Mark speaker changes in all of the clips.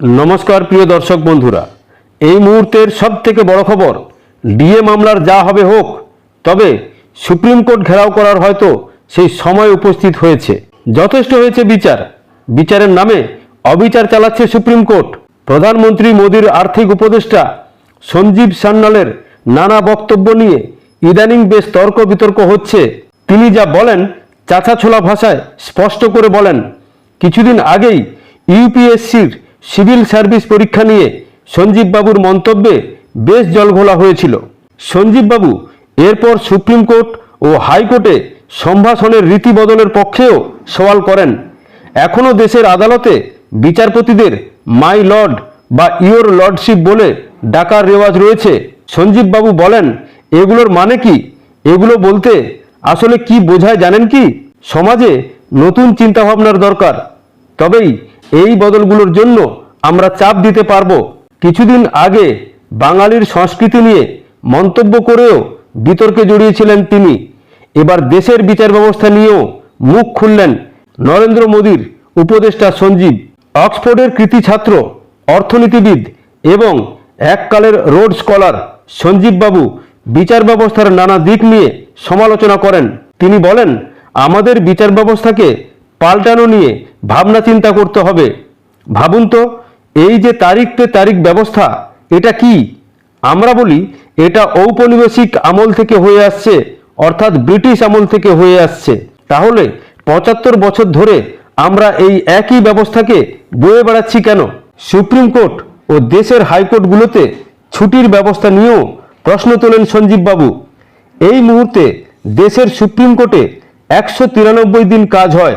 Speaker 1: নমস্কার, প্রিয় দর্শক বন্ধুরা। এই মুহূর্তের সব থেকে বড় খবর, ডিএ মামলার যা হবে হোক, তবে সুপ্রিম কোর্ট ঘেরাও করার হয়তো সেই সময় উপস্থিত হয়েছে। যথেষ্ট হয়েছে বিচার। বিচারের নামে অবিচার চালাচ্ছে সুপ্রিম কোর্ট। প্রধানমন্ত্রী মোদীর আর্থিক উপদেষ্টা সঞ্জীব সান্যালের নানা বক্তব্য নিয়ে ইদানিং বেশ তর্ক বিতর্ক হচ্ছে। তিনি যা বলেন চাচা ছোলা ভাষায় স্পষ্ট করে বলেন, কিছুদিন আগেই ইউপিএসসির সিভিল সার্ভিস পরীক্ষা নিয়ে সঞ্জীব বাবুর মন্তব্যে বেশ জলঘোলা হয়েছিল। সঞ্জীব বাবু এরপর সুপ্রিম কোর্ট ও হাইকোর্টে সম্ভাষণের রীতি বদলের পক্ষেও সওয়াল করেন। এখনও দেশের আদালতে বিচারপতিদের মাই লর্ড বা ইওর লর্ডশিপ বলে ডাকার রেওয়াজ রয়েছে। সঞ্জীব বাবু বলেন, এগুলোর মানে কি? এগুলো বলতে আসলে কি বোঝায় জানেন কি? সমাজে নতুন চিন্তাভাবনার দরকার। তবেই এই বদলগুলোর জন্য আমরা চাপ দিতে পারব। কিছুদিন আগে বাঙালির সংস্কৃতি নিয়ে মন্তব্য করেও বিতর্কে জড়িয়েছিলেন তিনি। এবার দেশের বিচার ব্যবস্থা নিয়েও মুখ খুললেন নরেন্দ্র মোদীর উপদেষ্টা সঞ্জীব। অক্সফোর্ডের কৃতি ছাত্র, অর্থনীতিবিদ এবং এককালের রোড স্কলার সঞ্জীব বাবু বিচার ব্যবস্থার নানা দিক নিয়ে সমালোচনা করেন। তিনি বলেন, আমাদের বিচার ব্যবস্থাকে পাল্টানো নিয়ে ভাবনা চিন্তা করতে হবে। ভাবুন তো এই যে তারিখ পে তারিখ ব্যবস্থা, এটা কি? আমরা বলি, এটা ঔপনিবেশিক আমল থেকে হয়ে আসছে, অর্থাৎ ব্রিটিশ আমল থেকে হয়ে আসছে। তাহলে পঁচাত্তর বছর ধরে আমরা এই একই ব্যবস্থাকে বয়ে বেড়াচ্ছি কেন? সুপ্রিম কোর্ট ও দেশের হাইকোর্টগুলোতে ছুটির ব্যবস্থা নিয়েও প্রশ্ন তোলেন সঞ্জীব বাবু এই মুহূর্তে দেশের সুপ্রিম কোর্টে একশো তিরানব্বই দিন কাজ হয়।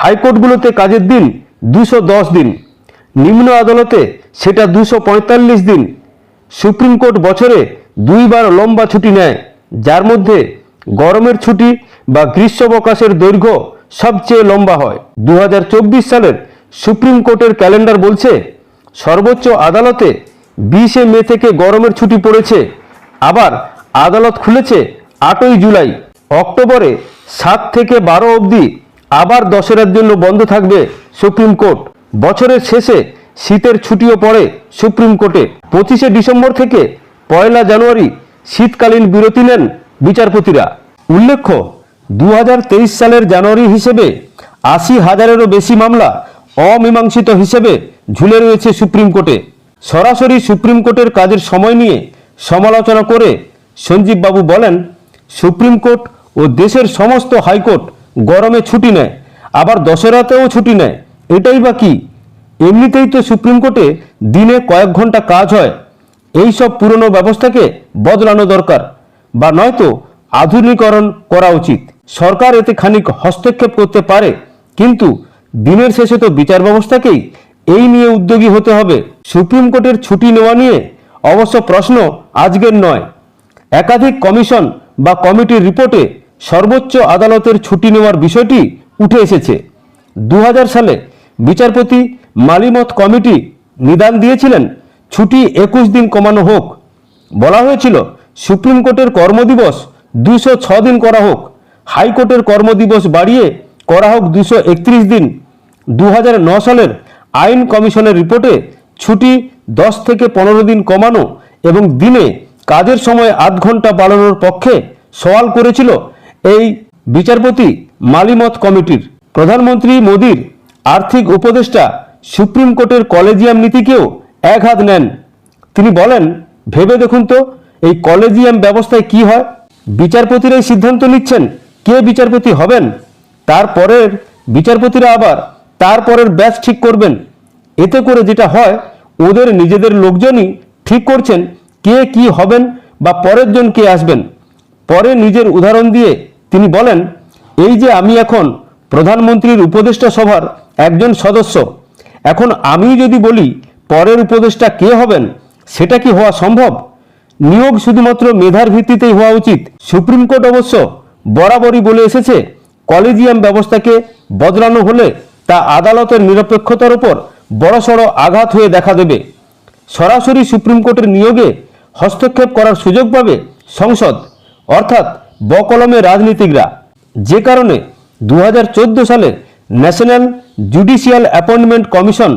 Speaker 1: হাইকোর্টগুলোতে কাজের দিন দশ দিন। নিম্ন আদালতে সেটা দুশো দিন। সুপ্রিম কোর্ট বছরে দুইবার লম্বা ছুটি নেয়, যার মধ্যে গরমের ছুটি বা গ্রীষ্মাবকাশের দৈর্ঘ্য সবচেয়ে লম্বা হয়। দু হাজার চব্বিশ সালের সুপ্রিম কোর্টের ক্যালেন্ডার বলছে, সর্বোচ্চ আদালতে বিশে মে থেকে গরমের ছুটি পড়েছে, আবার আদালত খুলেছে আটই জুলাই। অক্টোবরে সাত থেকে বারো অবধি আবার দশেরার জন্য বন্ধ থাকবে সুপ্রিম কোর্ট। বছরের শেষে শীতের ছুটিও পড়ে সুপ্রিম কোর্টে। পঁচিশে ডিসেম্বর থেকে পয়লা জানুয়ারি শীতকালীন বিরতি নেন বিচারপতিরা। উল্লেখ্য দু হাজার তেইশ সালের জানুয়ারি হিসেবে আশি হাজারেরও বেশি মামলা অমীমাংসিত হিসেবে ঝুলে রয়েছে সুপ্রিম কোর্টে। সরাসরি সুপ্রিম কোর্টের কাজের সময় নিয়ে সমালোচনা করে সঞ্জীব বাবু বলেন, সুপ্রিম কোর্ট ও দেশের সমস্ত হাইকোর্ট গরমে ছুটি নেয়, আবার দশেরাতেও ছুটি নেয়। এটাই বা কি? এমনিতেই তো সুপ্রিম কোর্টে দিনে কয়েক ঘণ্টা কাজ হয়। এই সব পুরনো ব্যবস্থাকে বদলানো দরকার, বা নয়তো আধুনিকরণ করা উচিত। সরকার এতে খানিক হস্তক্ষেপ করতে পারে, কিন্তু দিনের শেষে তো বিচার ব্যবস্থাকেই এই নিয়ে উদ্যোগী হতে হবে। সুপ্রিম কোর্টের ছুটি নেওয়া নিয়ে অবশ্য প্রশ্ন আজকের নয়। একাধিক কমিশন বা কমিটির রিপোর্টে সর্বোচ্চ আদালতের ছুটি নেওয়ার বিষয়টি উঠে এসেছে। দু হাজার সালে বিচারপতি মালিমত কমিটি নিদান দিয়েছিলেন, ছুটি একুশ দিন কমানো হোক। বলা হয়েছিল, সুপ্রিম কোর্টের কর্মদিবস দুশো ছ দিন করা হোক। হাইকোর্টের কর্মদিবস বাড়িয়ে করা হোক দুশো একত্রিশ দিন। দু সালের আইন কমিশনের রিপোর্টে ছুটি দশ থেকে পনেরো দিন কমানো এবং দিনে কাজের সময় আধ ঘণ্টা বাড়ানোর পক্ষে সওয়াল করেছিল এই বিচারপতি মালিমত কমিটির। প্রধানমন্ত্রী মোদীর আর্থিক উপদেষ্টা সুপ্রিম কোর্টের কলেজিয়াম নীতিকেও এক হাত নেন। তিনি বলেন, ভেবে দেখুন তো, এই কলেজিয়াম ব্যবস্থায় কি হয়? বিচারপতিরাই সিদ্ধান্ত নিচ্ছেন কে বিচারপতি হবেন? তারপরের বিচারপতিরা আবার তারপরের ব্যাচ ঠিক করবেন। এতে করে যেটা হয়, ওদের নিজেদের লোকজনই ঠিক করছেন কে কি হবেন বা পরের জন কে আসবেন। পরে নিজের উদাহরণ দিয়ে তিনি বলেন, এই যে আমি এখন প্রধানমন্ত্রীর উপদেষ্টা সভার একজন সদস্য। এখন আমি যদি বলি, পরের উপদেষ্টা কে হবেন, সেটা কি হওয়া সম্ভব? নিয়োগ শুধুমাত্র মেধার ভিত্তিতেই হওয়া উচিত। সুপ্রিম কোর্ট অবশ্য বরাবরই বলে এসেছে, কলেজিয়াম ব্যবস্থাকে বদলানো হলে তা আদালতের নিরপেক্ষতার উপর বড়সড় আঘাত হয়ে দেখা দেবে। সরাসরি সুপ্রিম কোর্টের নিয়োগে হস্তক্ষেপ করার সুযোগ পাবে সংসদ, অর্থাৎ বকলমে রাজনীতিকরা। যে কারণে দু হাজার চোদ্দ সালে ন্যাশনাল জুডিশিয়াল অ্যাপয়েন্টমেন্ট কমিশন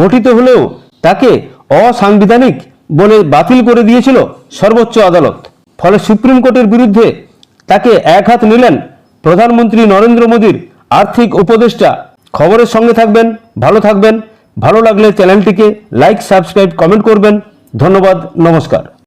Speaker 1: গঠিত হলেও তাকে অসাংবিধানিক বলে বাতিল করে দিয়েছিল সর্বোচ্চ আদালত। ফলে সুপ্রিম কোর্টের বিরুদ্ধে তাকে এক হাত নিলেন প্রধানমন্ত্রী নরেন্দ্র মোদীর আর্থিক উপদেষ্টা। খবরের সঙ্গে থাকবেন, ভালো থাকবেন, ভালো লাগলে চ্যানেলটিকে লাইক, সাবস্ক্রাইব, কমেন্ট করবেন। ধন্যবাদ, নমস্কার।